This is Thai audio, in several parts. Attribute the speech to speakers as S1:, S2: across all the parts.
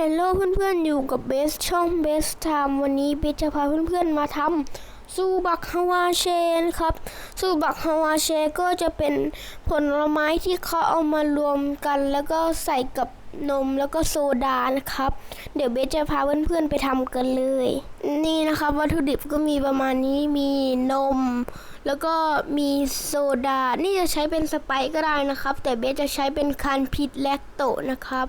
S1: ฮลโหลเพื่อนๆ อยู่กับเบสช่องเบสไทม์วันนี้เบสจะพาเพื่อนๆมาทำซูบักฮาวาเชนครับซูบักฮาวาเชก็จะเป็นผลไม้ที่เขาเอามารวมกัน แล้วก็ใส่กับ นมแล้วก็โซดานะครับ เดี๋ยวเบสจะพาเพื่อนๆไปทำกันเลย นี่นะครับ วัตถุดิบก็มีประมาณนี้มีนม แล้วก็มีโซดา นี่จะใช้เป็นสไปซ์ก็ได้นะครับ แต่เบสจะใช้เป็นคันพิษแลคโตนะครับ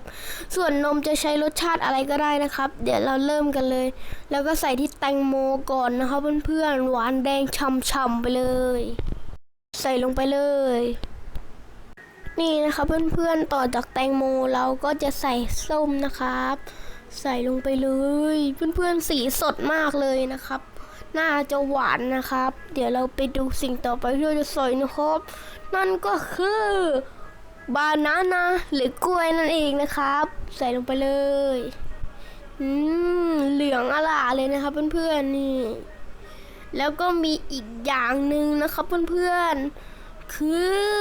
S1: ส่วนนมจะใช้รสชาติอะไรก็ได้นะครับ เดี๋ยวเราเริ่มกันเลย แล้วก็ใส่ที่แตงโมก่อนนะครับเพื่อนๆหวานแดงช่ำๆไปเลย ใส่ลงไปเลย นี่นะครับ เพื่อนๆต่อจากแตงโมเราก็จะใส่ส้มนะครับ ใส่ลงไปเลย เพื่อนๆสีสดมากเลยนะครับ น่าจะหวานนะครับ เดี๋ยวเราไปดูสิ่งต่อไปที่เราจะใส่นะครับ นั่นก็คือบานานาหรือกล้วยนั่นเองนะครับ ใส่ลงไปเลยอืมเหลืองอลาเลยนะครับ เพื่อนๆนี่ แล้วก็มีอีกอย่างหนึ่งนะครับ เพื่อนๆ คือ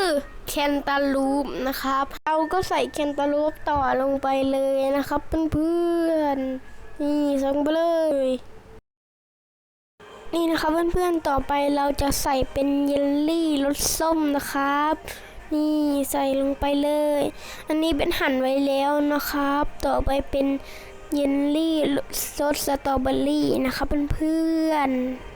S1: แคนตาลูปนะครับ เราก็ใส่แคนตาลูปต่อลงไปเลยนะครับเพื่อนๆนี่ส่งไปเลย นี่นะครับเพื่อนๆต่อไปเราจะใส่เป็นเยลลี่รสส้มนะครับนี่ใส่ลงไปเลย อันนี้เป็นหั่นไว้แล้วนะครับ ต่อไปเป็นเยลลี่รสสตรอเบอรี่นะครับเพื่อนๆ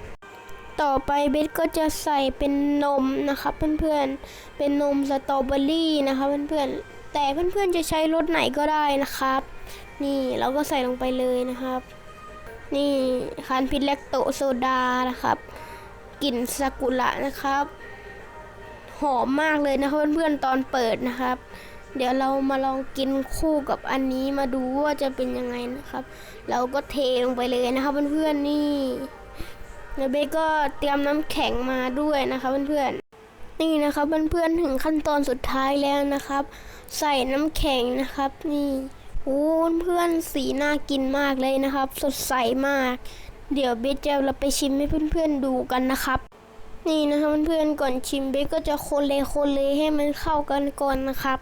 S1: ต่อไปเบสก็จะใส่เป็นนมนะครับเพื่อนๆ เป็นนมสตรอเบอรี่นะครับเพื่อนๆ แต่เพื่อนๆจะใช้รสไหนก็ได้นะครับ นี่เราก็ใส่ลงไปเลยนะครับ นี่คานพิษแลคโตโซดานะครับกลิ่นซากุระนะครับ หอมมากเลยนะครับเพื่อนๆตอนเปิดนะครับ เดี๋ยวเรามาลองกินคู่กับอันนี้มาดูว่าจะเป็นยังไงนะครับ เราก็เทลงไปเลยนะครับเพื่อนๆนี่ แล้วเบก็เตรียมน้ำแข็งมาด้วยนะครับเพื่อนๆนี่นะครับเพื่อนๆถึงขั้นตอนสุดท้ายแล้วนะครับ ใส่น้ำแข็งนะครับ นี่โอ้เพื่อนสีน่ากินมากเลยนะครับ สดใสมาก เดี๋ยวเบจะเราไปชิมให้เพื่อนๆดูกันนะครับ นี่นะครับเพื่อนๆก่อนชิมเบก็จะคนเลโคนเลให้มันเข้ากันก่อนนะครับ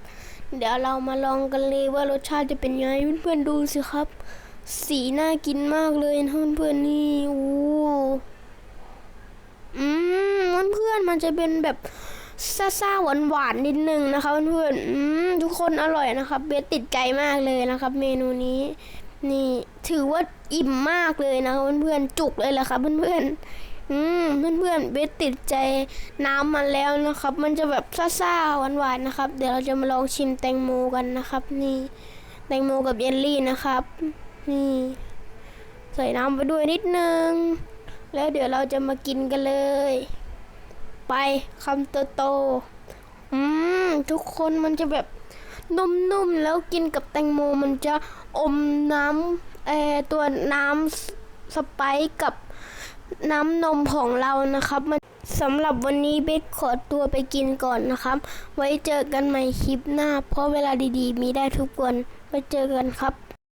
S1: เดี๋ยวเรามาลองกันเลยว่ารสชาติจะเป็นยังไงเพื่อนๆดูสิครับ สีน่ากินมากเลยนะเพื่อนๆนี่โอ้ อืมเพื่อนๆมันจะเป็นแบบซ่าๆหวานๆนิดนึงนะคะเพื่อนๆอืมทุกคนอร่อยนะครับ เบสติดใจมากเลยนะครับ เมนูนี้ นี่ถือว่าอิ่มมากเลยนะคะเพื่อนๆจุกเลยแหละครับเพื่อนๆอืมเพื่อนๆเบสติดใจน้ำมันแล้วนะครับ มันจะแบบซ่าๆหวานๆนะครับ เดี๋ยวเราจะมาลองชิมแตงโมกันนะครับ นี่แตงโมกับเยลลี่นะครับ นี่ ใส่น้ำไปด้วยนิดนึง แล้วเดี๋ยวเราจะมากินกันเลย ไปคำโตๆอืมทุกคนมันจะแบบนุ่มๆแล้วกินกับแตงโมมันจะอมน้ำเอตัวน้ำสไปซ์กับน้ำนมของเรานะครับ มันสำหรับวันนี้เบสขอตัวไปกินก่อนนะครับ ไว้เจอกันใหม่คลิปหน้า เพราะเวลาดีๆ มีได้ทุกวันไว้เจอกันครับ